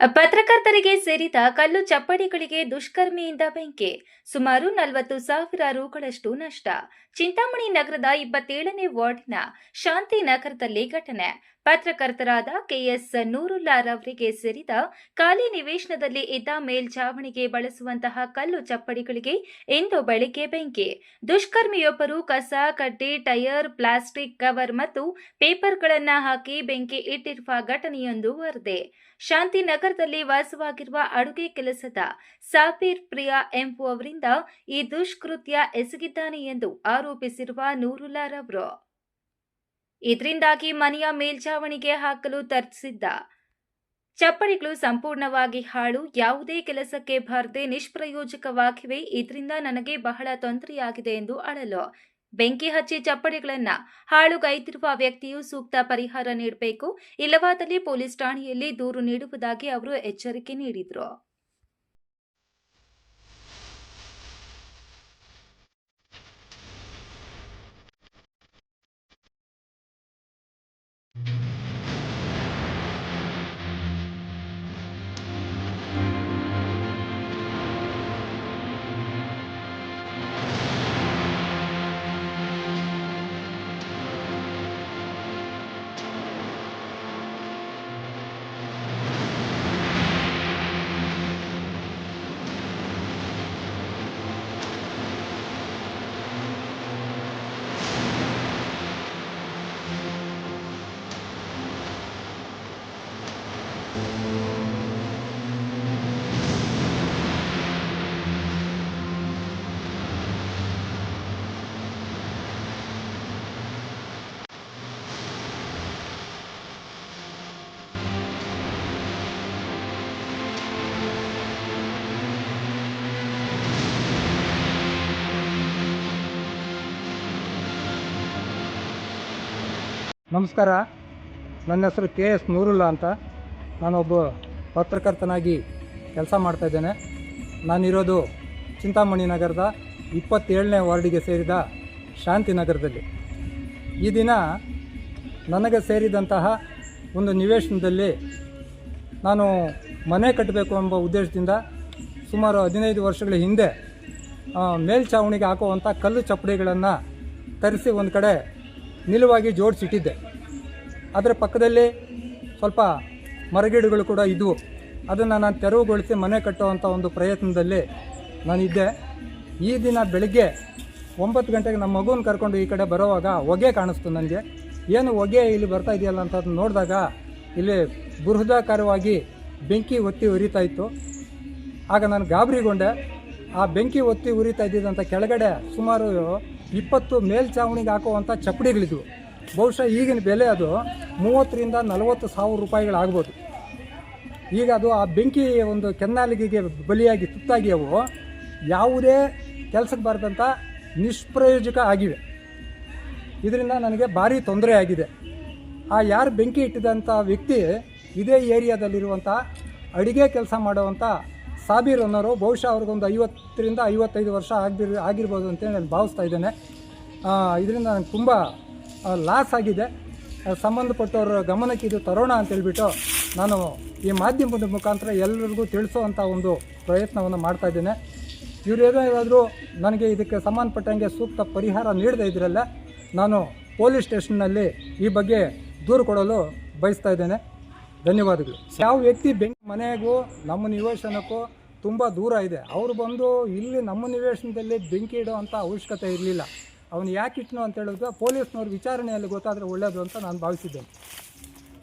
ಪತ್ರಕರ್ತರಿಗೆ ಸೇರಿದ ಕಲ್ಲು ಚಪ್ಪಡಿಗಳಿಗೆ ದುಷ್ಕರ್ಮಿಯಿಂದ ಬೆಂಕಿ, ಸುಮಾರು ನಲವತ್ತು ಸಾವಿರ ರುಗಳಷ್ಟು ನಷ್ಟ. ಚಿಂತಾಮಣಿ ನಗರದ ಇಪ್ಪತ್ತೇಳನೇ ವಾರ್ಡ್ನ ಶಾಂತಿ ನಗರದಲ್ಲಿ ಘಟನೆ. ಪತ್ರಕರ್ತರಾದ ಕೆಎಸ್ ನೂರುಲ್ಲಾರವರಿಗೆ ಸೇರಿದ ಖಾಲಿ ನಿವೇಶನದಲ್ಲಿ ಇದ್ದ ಮೇಲ್ಛಾವಣಿಗೆ ಬಳಸುವಂತಹ ಕಲ್ಲು ಚಪ್ಪಡಿಗಳಿಗೆ ಇಂದು ಬೆಳಿಗ್ಗೆ ಬೆಂಕಿ. ದುಷ್ಕರ್ಮಿಯೊಬ್ಬರು ಕಸ, ಕಡ್ಡಿ ಟೈರ್ ಪ್ಲಾಸ್ಟಿಕ್ ಕವರ್ ಮತ್ತು ಪೇಪರ್ಗಳನ್ನ ಹಾಕಿ ಬೆಂಕಿ ಇಟ್ಟಿರುವ ಘಟನೆಯೊಂದು ವರದಿ. ಶಾಂತಿನಗರದಲ್ಲಿ ವಾಸವಾಗಿರುವ ಅಡುಗೆ ಕೆಲಸದ ಸಾಬೀರ್ ಪ್ರಿಯಾ ಎಂಬುವವರಿಂದ ಈ ದುಷ್ಕೃತ್ಯ ಎಸಗಿದ್ದಾನೆ ಎಂದು ಆರೋಪಿಸಿರುವ ನೂರುಲಾರವರು ಇದರಿಂದಾಗಿ ಮನೆಯ ಮೇಲ್ಛಾವಣಿಗೆ ಹಾಕಲು ತರಿಸಿದ್ದ ಚಪ್ಪಡಿಗಳು ಸಂಪೂರ್ಣವಾಗಿ ಹಾಳು, ಯಾವುದೇ ಕೆಲಸಕ್ಕೆ ಬಾರದೆ ನಿಷ್ಪ್ರಯೋಜಕವಾಗಿವೆ, ಇದರಿಂದ ನನಗೆ ಬಹಳ ತೊಂದರೆಯಾಗಿದೆ ಎಂದು ಅಳಲು ಬೆಂಕಿ ಹಚ್ಚಿ ಚಪ್ಪಡಿಗಳನ್ನ ಹಾಳುಗೈದಿರುವ ವ್ಯಕ್ತಿಯು ಸೂಕ್ತ ಪರಿಹಾರ ನೀಡಬೇಕು. ಇಲ್ಲವಾದಲ್ಲಿ ಪೊಲೀಸ್ ಠಾಣೆಯಲ್ಲಿ ದೂರು ನೀಡುವುದಾಗಿ ಅವರು ಎಚ್ಚರಿಕೆ ನೀಡಿದರು. ನಮಸ್ಕಾರ. ನನ್ನ ಹೆಸರು ಕೆ ಎಸ್ ನೂರುಲ್ಲಾ ಅಂತ. ನಾನೊಬ್ಬ ಪತ್ರಕರ್ತನಾಗಿ ಕೆಲಸ ಮಾಡ್ತಾಯಿದ್ದೇನೆ ನಾನಿರೋದು ಚಿಂತಾಮಣಿ ನಗರದ ಇಪ್ಪತ್ತೇಳನೇ ವಾರ್ಡಿಗೆ ಸೇರಿದ ಶಾಂತಿನಗರದಲ್ಲಿ ಈ ದಿನ ನನಗೆ ಸೇರಿದಂತಹ ಒಂದು ನಿವೇಶನದಲ್ಲಿ ನಾನು ಮನೆ ಕಟ್ಟಬೇಕು ಎಂಬ ಉದ್ದೇಶದಿಂದ ಸುಮಾರು ಹದಿನೈದು ವರ್ಷಗಳ ಹಿಂದೆ ಮೇಲ್ಛಾವಣಿಗೆ ಹಾಕುವಂಥ ಕಲ್ಲು ಚಪ್ಪಡಿಗಳನ್ನು ತರಿಸಿ ಒಂದು ಕಡೆ ನಿಲುವಾಗಿ ಜೋಡಿಸಿಟ್ಟಿದ್ದೆ. ಅದರ ಪಕ್ಕದಲ್ಲಿ ಸ್ವಲ್ಪ ಮರಗಿಡಗಳು ಕೂಡ ಇದ್ದವು ಅದನ್ನು ನಾನು ತೆರವುಗೊಳಿಸಿ ಮನೆ ಕಟ್ಟುವಂಥ ಒಂದು ಪ್ರಯತ್ನದಲ್ಲಿ ನಾನಿದ್ದೆ. ಈ ದಿನ ಬೆಳಗ್ಗೆ ಒಂಬತ್ತು ಗಂಟೆಗೆ ನಮ್ಮ ಮಗುನ ಕರ್ಕೊಂಡು ಈ ಕಡೆ ಬರೋವಾಗ ಹೊಗೆ ಕಾಣಿಸ್ತು ನನಗೆ ಏನು ಹೊಗೆ ಇಲ್ಲಿ ಬರ್ತಾ ಇದೆಯಲ್ಲ ಅಂತ ಅದನ್ನ ನೋಡಿದಾಗ ಇಲ್ಲಿ ಬೃಹದಾಕಾರವಾಗಿ ಬೆಂಕಿ ಒತ್ತಿ ಉರಿತಾ ಇತ್ತು. ಆಗ ನಾನು ಗಾಬರಿಗೊಂಡೆ. ಆ ಬೆಂಕಿ ಒತ್ತಿ ಉರಿತಾ ಇದ್ದಿದ್ದಂಥ ಕೆಳಗಡೆ ಸುಮಾರು ಇಪ್ಪತ್ತು ಮೇಲ್ಛಾವಣಿಗೆ ಹಾಕುವಂಥ ಚಪ್ಪಡಿಗಳಿದ್ವು. ಬಹುಶಃ ಈಗಿನ ಬೆಲೆ ಅದು ಮೂವತ್ತರಿಂದ ನಲವತ್ತು ಸಾವಿರ ರೂಪಾಯಿಗಳಾಗ್ಬೋದು. ಈಗ ಅದು ಆ ಬೆಂಕಿ ಒಂದು ಕೆನ್ನಾಲಿಗೆಗೆ ಬಲಿಯಾಗಿ ತುತ್ತಾಗಿ ಅವು ಯಾವುದೇ ಕೆಲಸಕ್ಕೆ ಬರೆದಂಥ ನಿಷ್ಪ್ರಯೋಜಕ ಆಗಿವೆ. ಇದರಿಂದ ನನಗೆ ಭಾರಿ ತೊಂದರೆ ಆಗಿದೆ. ಆ ಯಾರು ಬೆಂಕಿ ಇಟ್ಟಿದಂಥ ವ್ಯಕ್ತಿ ಇದೇ ಏರಿಯಾದಲ್ಲಿರುವಂಥ ಅಡಿಗೆ ಕೆಲಸ ಮಾಡುವಂಥ ಸಾಬೀರ್ ಅನ್ನೋರು ಬಹುಶಃ ಅವ್ರಿಗೊಂದು ಐವತ್ತರಿಂದ ಐವತ್ತೈದು ವರ್ಷ ಆಗಿರ್ ಆಗಿರ್ಬೋದು ಅಂತೇಳಿ ನಾನು ಭಾವಿಸ್ತಾ ಇದ್ದೇನೆ. ಇದರಿಂದ ನನಗೆ ತುಂಬ ಲಾಸ್ ಆಗಿದೆ. ಸಂಬಂಧಪಟ್ಟವ್ರ ಗಮನಕ್ಕೆ ಇದು ತರೋಣ ಅಂತೇಳ್ಬಿಟ್ಟು ನಾನು ಈ ಮಾಧ್ಯಮದ ಮುಖಾಂತರ ಎಲ್ಲರಿಗೂ ತಿಳಿಸೋವಂಥ ಒಂದು ಪ್ರಯತ್ನವನ್ನು ಮಾಡ್ತಾ ಇದ್ದೇನೆ. ಇವ್ರು ಏನಾದರೂ ನನಗೆ ಇದಕ್ಕೆ ಸಂಬಂಧಪಟ್ಟಂಗೆ ಸೂಕ್ತ ಪರಿಹಾರ ನೀಡದೇ ಇದ್ರಲ್ಲ ನಾನು ಪೊಲೀಸ್ ಸ್ಟೇಷನ್ನಲ್ಲಿ ಈ ಬಗ್ಗೆ ದೂರು ಕೊಡಲು ಬಯಸ್ತಾ ಇದ್ದೇನೆ. ಧನ್ಯವಾದಗಳು. ಯಾವ ವ್ಯಕ್ತಿ ಬೆಂಕಿ ಮನೆಗೂ ನಮ್ಮ ನಿವೇಶನಕ್ಕೂ ತುಂಬ ದೂರ ಇದೆ. ಅವರು ಬಂದು ಇಲ್ಲಿ ನಮ್ಮ ನಿವೇಶನದಲ್ಲಿ ಬೆಂಕಿ ಇಡುವಂಥ ಅವಶ್ಯಕತೆ ಇರಲಿಲ್ಲ. ಅವನು ಯಾಕೆ ಇಟ್ಟನು ಅಂತ ಹೇಳಿದ್ರೆ, ಪೊಲೀಸ್ನವ್ರ ವಿಚಾರಣೆಯಲ್ಲಿ ಗೊತ್ತಾದರೆ ಒಳ್ಳೆಯದು ಅಂತ ನಾನು ಭಾವಿಸಿದ್ದೇನೆ.